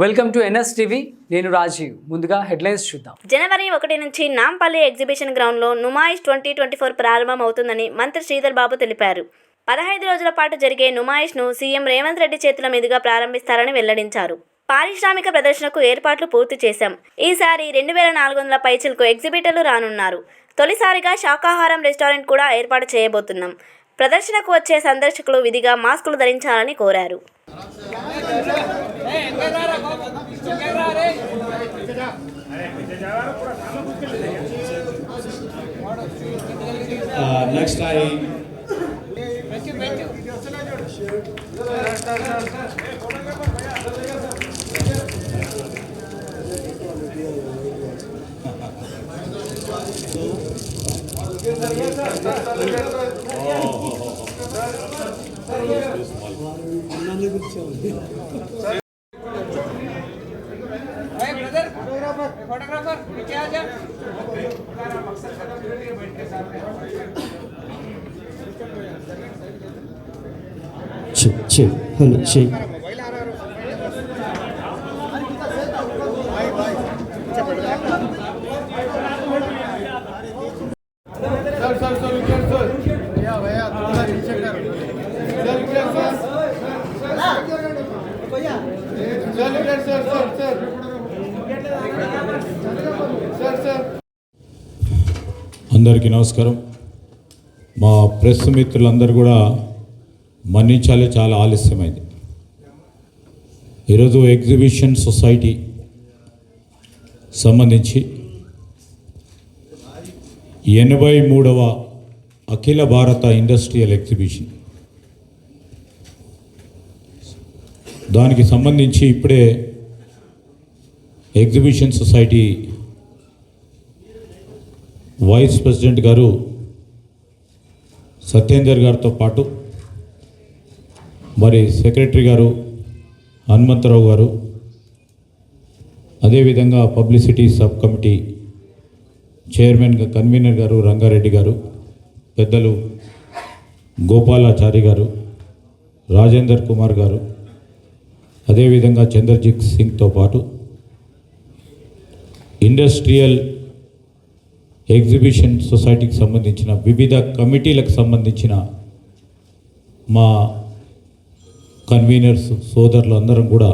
Welcome to NS TV నేను రాజీవ్. ముందుగా headlines చూద్దాం. జనవరి ఒకటి నుంచి నాంపల్లి ఎగ్జిబిషన్ గ్రౌండ్లో నుమాయిష్ ట్వంటీ ట్వంటీ ఫోర్ ప్రారంభం అవుతుందని మంత్రి శ్రీధర్ బాబు తెలిపారు. పదహైదు రోజుల పాటు జరిగే నుమాయిష్ను సీఎం రేవంత్ రెడ్డి చేతుల మీదుగా ప్రారంభిస్తారని వెల్లడించారు. పారిశ్రామిక ప్రదర్శనకు ఏర్పాట్లు పూర్తి చేశాం. ఈసారి రెండు వేల నాలుగు వందల పైచిలకు ఎగ్జిబిటర్లు రానున్నారు. తొలిసారిగా శాకాహారం రెస్టారెంట్ కూడా ఏర్పాటు చేయబోతున్నాం. ప్రదర్శనకు వచ్చే సందర్శకులు విధిగా మాస్కులు ధరించాలని కోరారు. Uh, next I. फोटोग्राफर नीचे आ जा అందరికీ నమస్కారం. మా ప్రెస్ మిత్రులందరూ కూడా మన్నించాలి చాలా ఆలస్యమైంది. ఈరోజు ఎగ్జిబిషన్ సొసైటీ సంబంధించి ఎనభై మూడవ అఖిల భారత ఇండస్ట్రియల్ ఎగ్జిబిషన్. దానికి సంబంధించి ఇప్పుడే ఎగ్జిబిషన్ సొసైటీ వైస్ ప్రెసిడెంట్ గారు సత్యేందర్ గారితో పాటు మరి సెక్రటరీ గారు హనుమంతరావు గారు అదేవిధంగా publicity sub committee chairman convener గారు రంగారెడ్డి గారు పెద్దలు గోపాలాచారి గారు రాజేందర్ కుమార్ గారు అదేవిధంగా చంద్రజిత్ సింగ్తో పాటు ఇండస్ట్రియల్ ఎగ్జిబిషన్ సొసైటీకి సంబంధించిన వివిధ కమిటీలకు సంబంధించిన మా కన్వీనర్స్ సోదరులు అందరం కూడా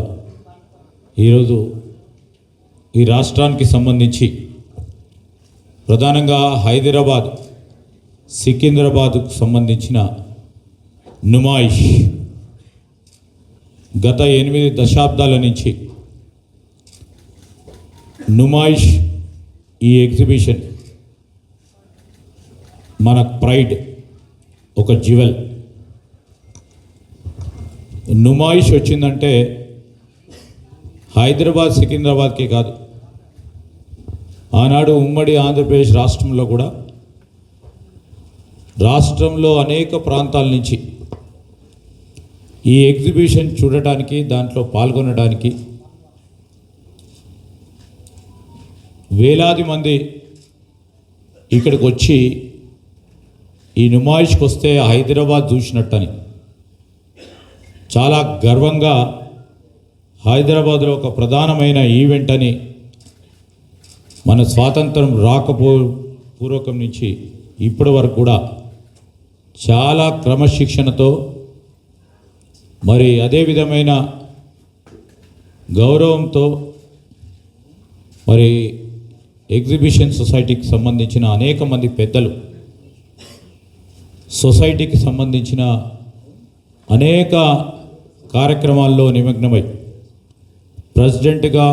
ఈరోజు ఈ రాష్ట్రానికి సంబంధించి ప్రధానంగా హైదరాబాద్ సికింద్రాబాద్కు సంబంధించిన నుమాయిష్ గత ఎనిమిది దశాబ్దాల నుంచి నుమాయిష్ ఈ ఎగ్జిబిషన్ మన ప్రైడ్ ఒక జ్యువెల్. నుమాయిష్ వచ్చిందంటే హైదరాబాద్ సికింద్రాబాద్కే కాదు. ఆనాడు ఉమ్మడి ఆంధ్రప్రదేశ్ రాష్ట్రంలో కూడా రాష్ట్రంలో అనేక ప్రాంతాల నుంచి ఈ ఎగ్జిబిషన్ చూడటానికి దాంట్లో పాల్గొనడానికి వేలాది మంది ఇక్కడికి వచ్చి ఈ నుమాయిష్కి వస్తే హైదరాబాద్ చూసినట్టని. చాలా గర్వంగా హైదరాబాద్లో ఒక ప్రధానమైన ఈవెంట్ అని మన స్వాతంత్రం రాకపో పూర్వకం నుంచి ఇప్పటి వరకు కూడా చాలా క్రమశిక్షణతో మరి అదే విధమైన గౌరవంతో మరి ఎగ్జిబిషన్ సొసైటీకి సంబంధించిన అనేక మంది పెద్దలు సొసైటీకి సంబంధించిన అనేక కార్యక్రమాల్లో నిమగ్నమై ప్రెసిడెంట్గా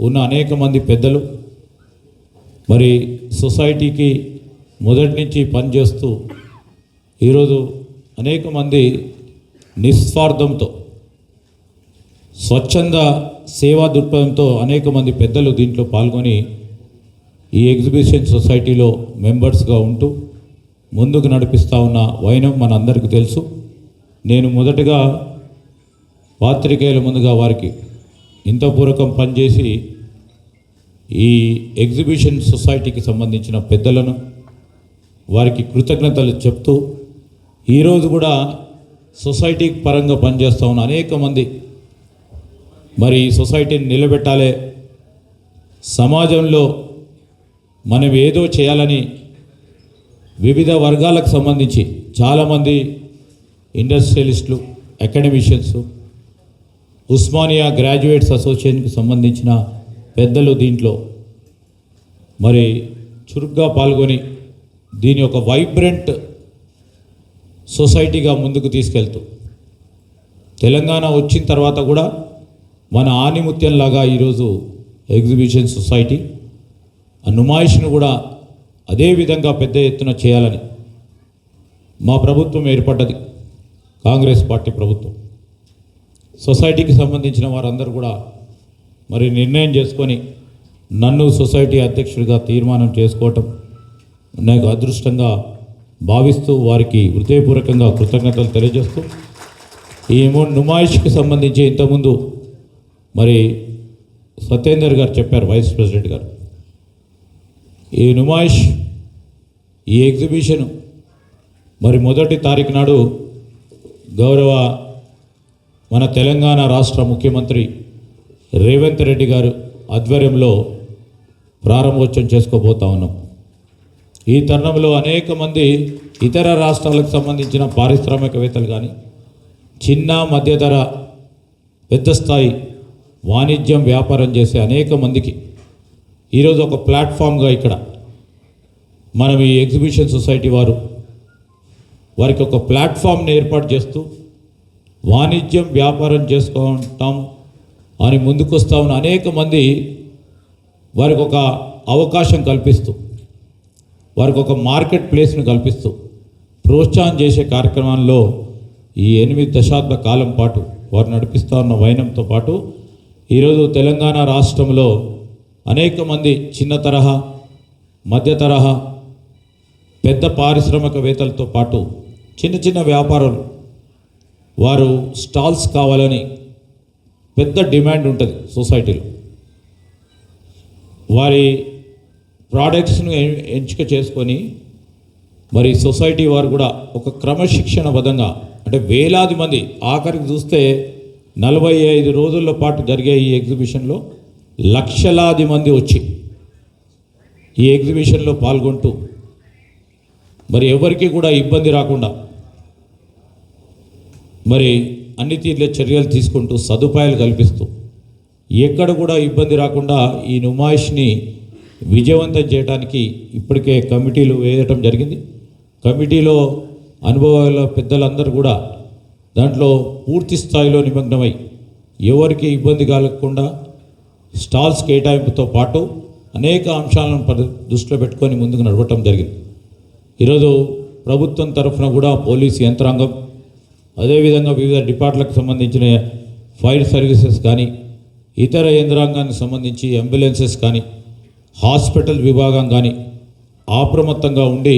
ఉన్న అనేక మంది పెద్దలు మరి సొసైటీకి మొదటి నుంచి పనిచేస్తూ ఈరోజు అనేక మంది నిస్వార్థంతో స్వచ్ఛంద సేవా దృక్పథంతో అనేక మంది పెద్దలు దీంట్లో పాల్గొని ఈ ఎగ్జిబిషన్ సొసైటీలో మెంబర్స్గా ఉంటూ ముందుకు నడిపిస్తూ ఉన్న వైనం మనందరికీ తెలుసు. నేను మొదటగా పాత్రికేయుల ముందుగా వారికి ఇంత పూర్వకం పనిచేసి ఈ ఎగ్జిబిషన్ సొసైటీకి సంబంధించిన పెద్దలను వారికి కృతజ్ఞతలు చెప్తూ ఈరోజు కూడా సొసైటీ పరంగా పనిచేస్తూ ఉన్న అనేక మంది. మరి ఈ సొసైటీని నిలబెట్టాలి. సమాజంలో మనం ఏదో చేయాలని వివిధ వర్గాలకు సంబంధించి చాలామంది ఇండస్ట్రియలిస్టులు అకాడమిషియన్స్ ఉస్మానియా గ్రాడ్యుయేట్స్ అసోసియేషన్కి సంబంధించిన పెద్దలు దీంట్లో. మరి చురుగ్గా పాల్గొని దీని యొక్క వైబ్రెంట్ సొసైటీగా ముందుకు తీసుకెళ్తూ. తెలంగాణ వచ్చిన తర్వాత కూడా మన ఆనిముత్యంలాగా ఈరోజు ఎగ్జిబిషన్ సొసైటీ ఆ నుమాయిష్ను కూడా అదే విధంగా పెద్ద ఎత్తున చేయాలని మా ప్రభుత్వం ఏర్పడ్డది కాంగ్రెస్ పార్టీ ప్రభుత్వం. సొసైటీకి సంబంధించిన వారందరూ కూడా మరి నిర్ణయం చేసుకొని నన్ను సొసైటీ అధ్యక్షుడిగా తీర్మానం చేసుకోవటం నాకు అదృష్టంగా భావిస్తూ వారికి హృదయపూర్వకంగా కృతజ్ఞతలు తెలియజేస్తూ ఈ నుమాయిష్కి సంబంధించి ఇంతకుముందు మరి సత్యేందర్ గారు చెప్పారు వైస్ ప్రెసిడెంట్ గారు. ఈ నుమాయిష్ ఈ ఎగ్జిబిషన్ మరి మొదటి తారీఖు నాడు గౌరవ మన తెలంగాణ రాష్ట్ర ముఖ్యమంత్రి రేవంత్ రెడ్డి గారు ఆధ్వర్యంలో ప్రారంభోత్సవం చేసుకోబోతా ఉన్నాం. ఈ తరుణంలో అనేక మంది ఇతర రాష్ట్రాలకు సంబంధించిన పారిశ్రామికవేత్తలు కానీ చిన్న మధ్యధర పెద్ద స్థాయి వాణిజ్యం వ్యాపారం చేసే అనేక మందికి ఈరోజు ఒక ప్లాట్ఫామ్గా ఇక్కడ మనం ఈ ఎగ్జిబిషన్ సొసైటీ వారు వారికి ఒక ప్లాట్ఫామ్ని ఏర్పాటు చేస్తూ వాణిజ్యం వ్యాపారం చేసుకుంటాం అని ముందుకొస్తా ఉన్న అనేక మంది వారికి ఒక అవకాశం కల్పిస్తూ వారికి ఒక మార్కెట్ ప్లేస్ను కల్పిస్తూ ప్రోత్సాహం చేసే కార్యక్రమాల్లో ఈ ఎనిమిది దశాబ్ద కాలం పాటు వారు నడిపిస్తూ ఉన్న వైనంతో పాటు ఈరోజు తెలంగాణ రాష్ట్రంలో అనేక మంది చిన్న తరహా మధ్య తరహా పెద్ద పారిశ్రామికవేత్తలతో పాటు చిన్న చిన్న వ్యాపారులు వారు స్టాల్స్ కావాలని పెద్ద డిమాండ్ ఉంటుంది సొసైటీలో. వారి ప్రోడక్ట్స్ను ఎంచిక చేసుకొని మరి సొసైటీ వారు కూడా ఒక క్రమశిక్షణబద్ధంగా అంటే వేలాది మంది ఆఖరికి చూస్తే నలభై ఐదు రోజుల పాటు జరిగే ఈ ఎగ్జిబిషన్లో లక్షలాది మంది వచ్చి ఈ ఎగ్జిబిషన్లో పాల్గొంటూ మరి ఎవరికి కూడా ఇబ్బంది రాకుండా మరి అన్ని తీర్ల చర్యలు తీసుకుంటూ సదుపాయాలు కల్పిస్తూ ఎక్కడ కూడా ఇబ్బంది రాకుండా ఈ నుమాయిష్ని విజయవంతం చేయడానికి ఇప్పటికే కమిటీలు వేయటం జరిగింది. కమిటీలో అనుభవాల పెద్దలందరూ కూడా దాంట్లో పూర్తి స్థాయిలో నిమగ్నమై ఎవరికి ఇబ్బంది కలగకుండా స్టాల్స్ కేటాయింపుతో పాటు అనేక అంశాలను దృష్టిలో పెట్టుకొని ముందుకు నడవటం జరిగింది. ఈరోజు ప్రభుత్వం తరఫున కూడా పోలీస్ యంత్రాంగం అదేవిధంగా వివిధ డిపార్ట్లకు సంబంధించిన ఫైర్ సర్వీసెస్ కానీ ఇతర యంత్రాంగానికి సంబంధించి అంబులెన్సెస్ కానీ హాస్పిటల్ విభాగం కానీ అప్రమత్తంగా ఉండి